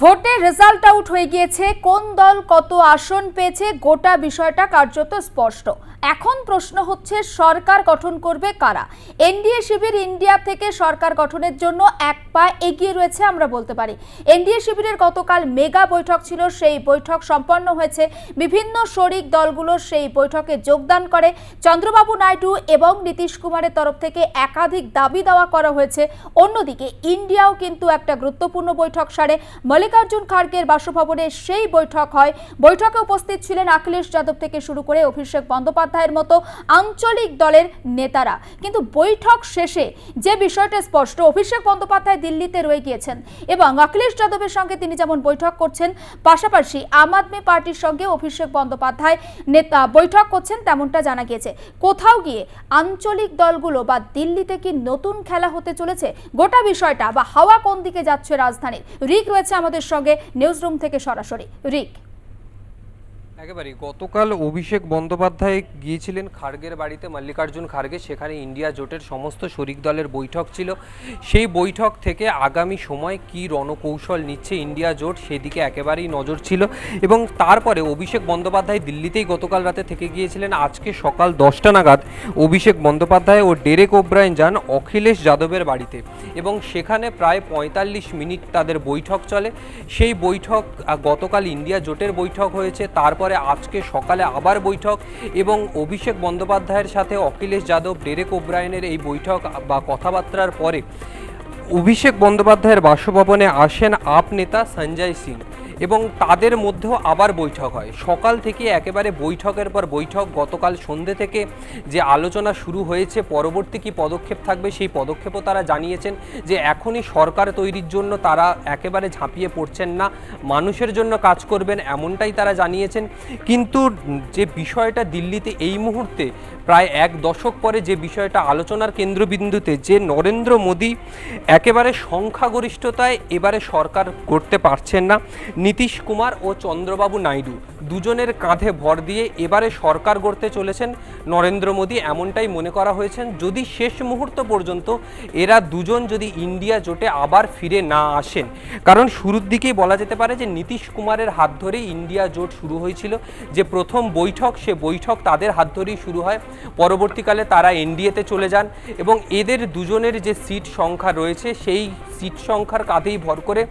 ভোটের result out হয়ে গিয়েছে, কোন দল কত আসন পেয়েছে, গোটা বিষয়টা কার্যত স্পষ্ট। এখন প্রশ্ন হচ্ছে, সরকার গঠন করবে কারা? এনডিএ শিবির ইন্ডিয়া থেকে সরকার গঠনের জন্য এক পা এগিয়ে রয়েছে আমরা বলতে পারি। এনডিএ শিবিরের গতকাল মেগা বৈঠক ছিল, সেই বৈঠক সম্পন্ন হয়েছে। বিভিন্ন শরিক দলগুলো সেই বৈঠকে যোগদান করে। চন্দ্রবাবু নাইডু এবং নীতিশ কুমারের তরফ থেকে একাধিক দাবি দেওয়া করা হয়েছে। অন্যদিকে, ইন্ডিয়াও কিন্তু একটা গুরুত্বপূর্ণ বৈঠক সারে। মল্লিকার্জুন খাড়গের বাসভবনে সেই বৈঠক হয়। বৈঠকে উপস্থিত ছিলেন অখিলেশ যাদব থেকে শুরু করে অভিষেক বন্দ্যোপাধ্যায়ের মতো আঞ্চলিক দলের নেতারা। কিন্তু বৈঠক শেষে যে বিষয়টা স্পষ্ট, অভিষেক বন্দ্যোপাধ্যায় দিল্লিতে রয়ে গিয়েছেন এবং অখিলেশ যাদবের সঙ্গে তিনি যেমন বৈঠক করছেন, পাশাপাশি আম আদমি পার্টির সঙ্গে অভিষেক বন্দ্যোপাধ্যায় নেতা বৈঠক করছেন তেমনটা জানা গিয়েছে। কোথাও গিয়ে আঞ্চলিক দলগুলো বা দিল্লিতে কি নতুন খেলা হতে চলেছে? গোটা বিষয়টা বা হাওয়া কোন দিকে যাচ্ছে রাজধানীর? রিক রয়েছে আমাদের সঙ্গে নিউজরুম থেকে সরাসরি। রিক। একেবারে, গতকাল অভিষেক বন্দ্যোপাধ্যায় গিয়েছিলেন খার্গের বাড়িতে, মল্লিকার্জুন খার্গে। সেখানে ইন্ডিয়া জোটের সমস্ত শরিক দলের বৈঠক ছিল। সেই বৈঠক থেকে আগামী সময় কি রণকৌশল নিচ্ছে ইন্ডিয়া জোট, সেদিকে একেবারেই নজর ছিল। এবং তারপরে অভিষেক বন্দ্যোপাধ্যায় দিল্লিতেই গতকাল রাতে থেকে গিয়েছিলেন। আজকে সকাল দশটা নাগাদ অভিষেক বন্দ্যোপাধ্যায় ও ডেরেক ওব্রায়ন যান অখিলেশ যাদবের বাড়িতে। এবং সেখানে প্রায় পঁয়তাল্লিশ মিনিট তাদের বৈঠক চলে। সেই বৈঠক গতকাল ইন্ডিয়া জোটের বৈঠক হয়েছে। তারপরে আজকে সকালে আবার বৈঠক এবং অভিষেক বন্দ্যোপাধ্যায়ের সাথে অখিলেশ যাদব, ডেরেক ওব্রায়নের এই বৈঠক বা কথাবার্তার পরে অভিষেক বন্দ্যোপাধ্যায়ের বাসভবনে আসেন আপ নেতা সঞ্জয় সিং। এবং তাদের মধ্যেও আবার বৈঠক হয়। সকাল থেকে একেবারে বৈঠকের পর বৈঠক, গতকাল সন্ধে থেকে যে আলোচনা শুরু হয়েছে, পরবর্তী কি পদক্ষেপ থাকবে সেই পদক্ষেপও তারা জানিয়েছেন যে এখনই সরকার তৈরির জন্য তারা একেবারে ঝাঁপিয়ে পড়ছেন না, মানুষের জন্য কাজ করবেন এমনটাই তারা জানিয়েছেন। কিন্তু যে বিষয়টা দিল্লিতে এই মুহূর্তে প্রায় এক দশক পরে যে বিষয়টা আলোচনার কেন্দ্রবিন্দুতে যে নরেন্দ্র মোদী একেবারে সংখ্যাগরিষ্ঠতায় এবারে সরকার করতে পারছেন না নীতিশ কুমার ও চন্দ্রবাবু নাইডু দুজনের কাঁধে ভর দিয়ে এবারে সরকার গড়তে চলেছেন নরেন্দ্র মোদী, এমনটাই মনে করা হয়েছেন, যদি শেষ মুহূর্ত পর্যন্ত এরা দুজন যদি ইন্ডিয়া জোটে আবার ফিরে না আসেন। কারণ শুরুর দিকেই বলা যেতে পারে যে নীতিশ কুমারের হাত ধরেই ইন্ডিয়া জোট শুরু হয়েছিল, যে প্রথম বৈঠক, সে বৈঠক তাদের হাত ধরেই শুরু হয়। পরবর্তীকালে তারা এনডিএতে চলে যান এবং এদের দুজনের যে সিট সংখ্যা রয়েছে, সেই সিট সংখ্যার কাঁধেই ভর করে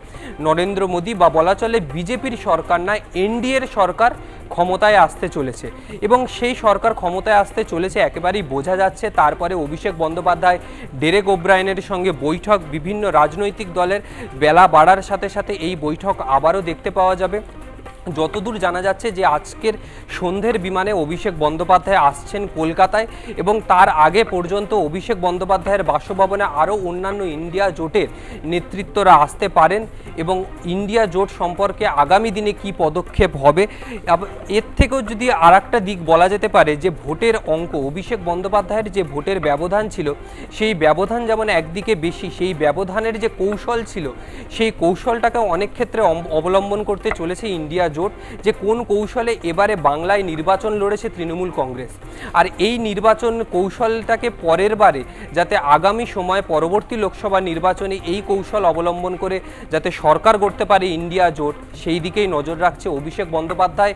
নরেন্দ্র মোদী বা বলা চলে বিজেপির সরকার না, এনডিএর সরকার ক্ষমতায় আসতে চলেছে। এবং সেই সরকার ক্ষমতায় আসতে চলেছে একেবারেই বোঝা যাচ্ছে, তারপরে অভিষেক বন্দ্যোপাধ্যায়, ডেরেক ওব্রায়নের সঙ্গে বৈঠক, বিভিন্ন রাজনৈতিক দলের বেলা বাড়ার সাথে সাথে এই বৈঠক আবারও দেখতে পাওয়া যাবে। যতদূর জানা যাচ্ছে যে আজকের সন্ধ্যের বিমানে অভিষেক বন্দ্যোপাধ্যায় আসছেন কলকাতায় এবং তার আগে পর্যন্ত অভিষেক বন্দ্যোপাধ্যায়ের বাসভবনে আরও অন্যান্য ইন্ডিয়া জোটের নেতৃত্বরা আসতে পারেন এবং ইন্ডিয়া জোট সম্পর্কে আগামী দিনে কি পদক্ষেপ হবে? এর থেকেও যদি আর দিক বলা যেতে পারে যে ভোটের অঙ্ক, অভিষেক বন্দ্যোপাধ্যায়ের যে ভোটের ব্যবধান ছিল, সেই ব্যবধান যেমন একদিকে বেশি, সেই ব্যবধানের যে কৌশল ছিল, সেই কৌশলটাকে অনেক ক্ষেত্রে অবলম্বন করতে চলেছে ইন্ডিয়া জোট যে কোন কৌশলে এবারে বাংলায় নির্বাচন লড়েছে তৃণমূল কংগ্রেস। আর এই নির্বাচন কৌশলটাকে পরের বারে যাতে আগামী সময় পরবর্তী লোকসভা নির্বাচনে এই কৌশল অবলম্বন করে যাতে সরকার করতে পারে ইন্ডিয়া জোট, সেই দিকেই নজর রাখছে অভিষেক বন্দ্যোপাধ্যায়,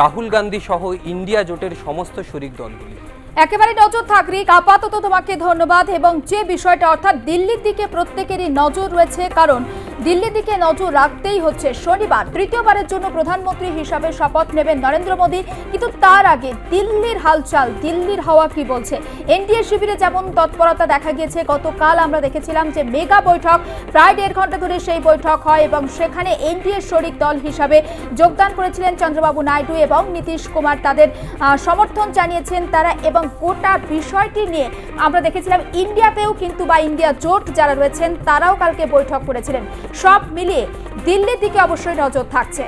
রাহুল গান্ধী সহ ইন্ডিয়া জোটের সমস্ত শরিক দলগুলি। একেবারে নজর থাক রিক আপাতত তোমাকে ধন্যবাদ এবং যে বিষয়টা, অর্থাৎ দিল্লির দিকে প্রত্যেকেরই নজর রয়েছে, কারণ দিল্লির দিকে নজর রাখতেই হচ্ছে শনিবার। তৃতীয়বারের জন্য প্রধানমন্ত্রী হিসাবে শপথ নেবেন নরেন্দ্র মোদী। কিন্তু তার আগে দিল্লির হালচাল, দিল্লির হাওয়া কি বলছে? এনডিএ শিবিরে যেমন তৎপরতা দেখা গিয়েছে, গতকাল আমরা দেখেছিলাম যে মেগা বৈঠক, প্রায় দেড় ঘণ্টা ধরে সেই বৈঠক হয় এবং সেখানে এনডিএ শরিক দল হিসাবে যোগদান করেছিলেন চন্দ্রবাবু নাইডু এবং নীতিশ কুমার তাদের সমর্থন জানিয়েছেন তারা এবং গোটা বিষয়টি নিয়ে আমরা দেখেছিলাম ইন্ডিয়াতেও কিন্তু বা ইন্ডিয়া জোট যারা রয়েছেন তারাও কালকে বৈঠক করেছিলেন। সব মিলিয়ে দিল্লির দিকে অবশ্যই নজর থাকছে।